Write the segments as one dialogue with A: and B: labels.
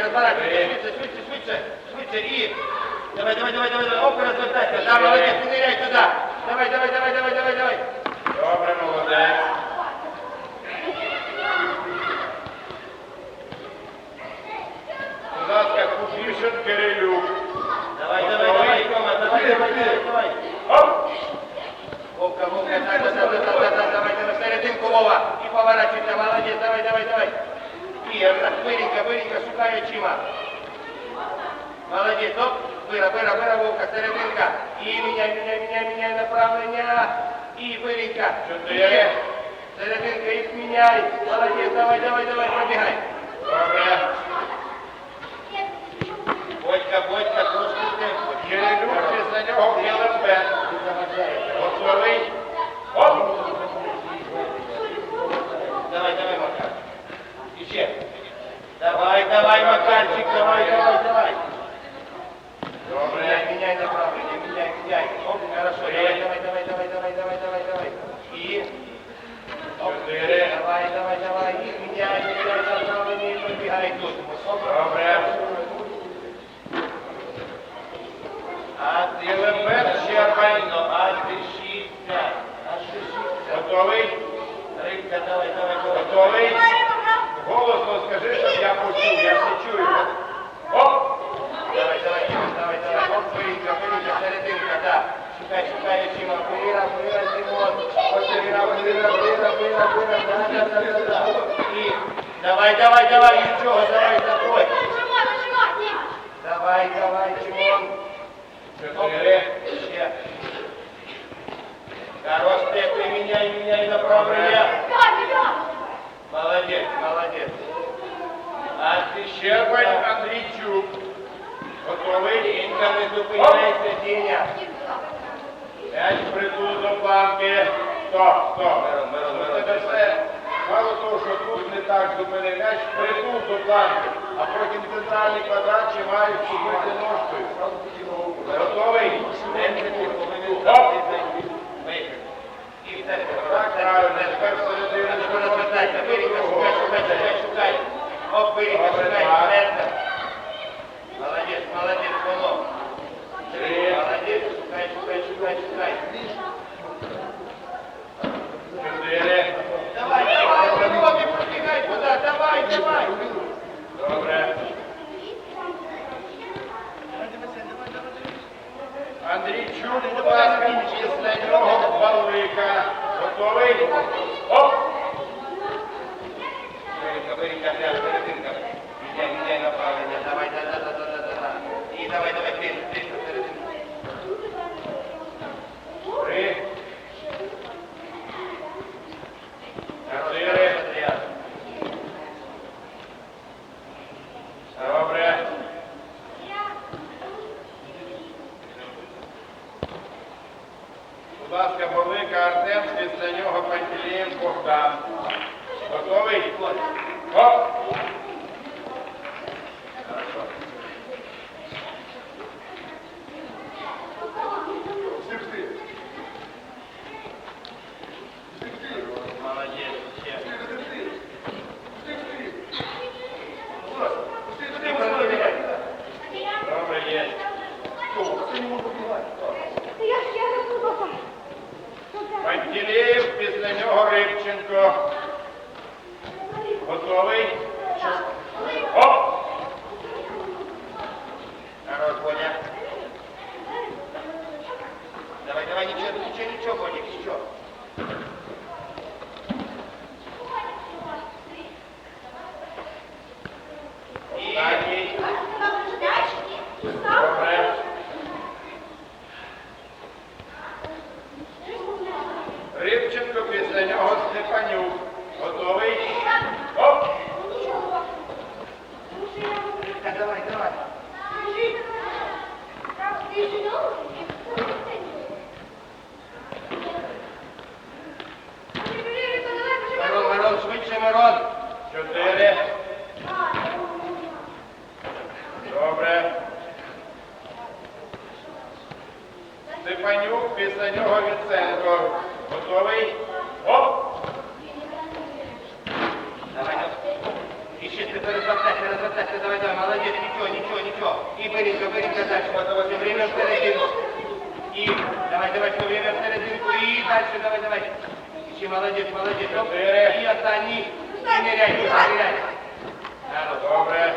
A: ти, розворачуйся, швидше, швидше, швидше, швидше, і... Давай, давай, давай, давай, давай, оп, розвертайся. Да, молодець, не ныряй туди. Давай, давай, давай, давай, давай, давай.
B: Добре, молодець. Будь ласка, Купішин Кирилюк.
A: Давай, давай, давай, Тома, давай, давай, давай, давай. Подлесок, выра, выра, выра, волка, царевенка. И меня,
B: меня,
A: меня, меня, направления. И выренька. Четыре. Царевенка, их
B: меняй.
A: Молодец, давай, давай, давай, пробегай. Доброе. Бодька, Бодька, слушайте. Еле лучше, Санек, делаем Б. Вот, cara Давай, давай, давай, нічого, давай, заходь. Давай, давай, чого.
B: Добре,
A: ще. Хорош, ты меняй, меняй направление. Молодец, молодец. А Отпещербань
B: Андрейчук. Боковий
A: інка не зупиняється діня.
B: П'ять притул до банки. Стоп, стоп.
A: Мирон, мирон, мирон.
B: Все. Мало того, що тут не так зупинив м'яч, до планки. А потім центральний квадрат чи мають зупинити ножкою. Готовий? Оп! Так, правильно. Тепер середина.
A: Молодец,
B: Князем після нього Пантелієм Богдан. Готовий? Оп!
A: Добре є. Я, я
B: не буду. Пантелеєв, після нього Рибченко. Готовий? Оп! центру. Готовий? Оп!
A: Давай, І ще ти перезавтайся, розвертайся, давай, давай, молодець, нічого, нічого, нічого. І бережка, бережка далі, готово, все время в серединку. І давай, давай, все время в серединку, і дальше, давай, давай. Ще молодець, молодець, оп, і останній. І ниряй, ниряй.
B: Добре.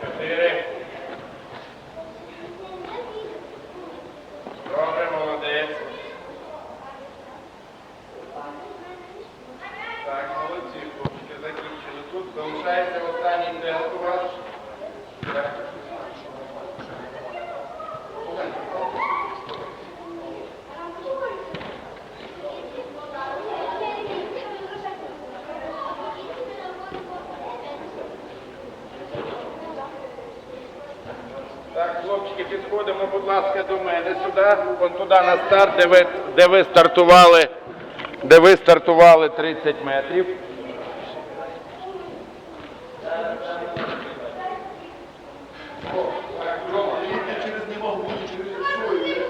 B: Cadeira é мовчки підходимо, будь ласка, до мене сюди, вон туди на старт, де ви, де ви стартували, де ви стартували 30 метрів. через не могу, через свою.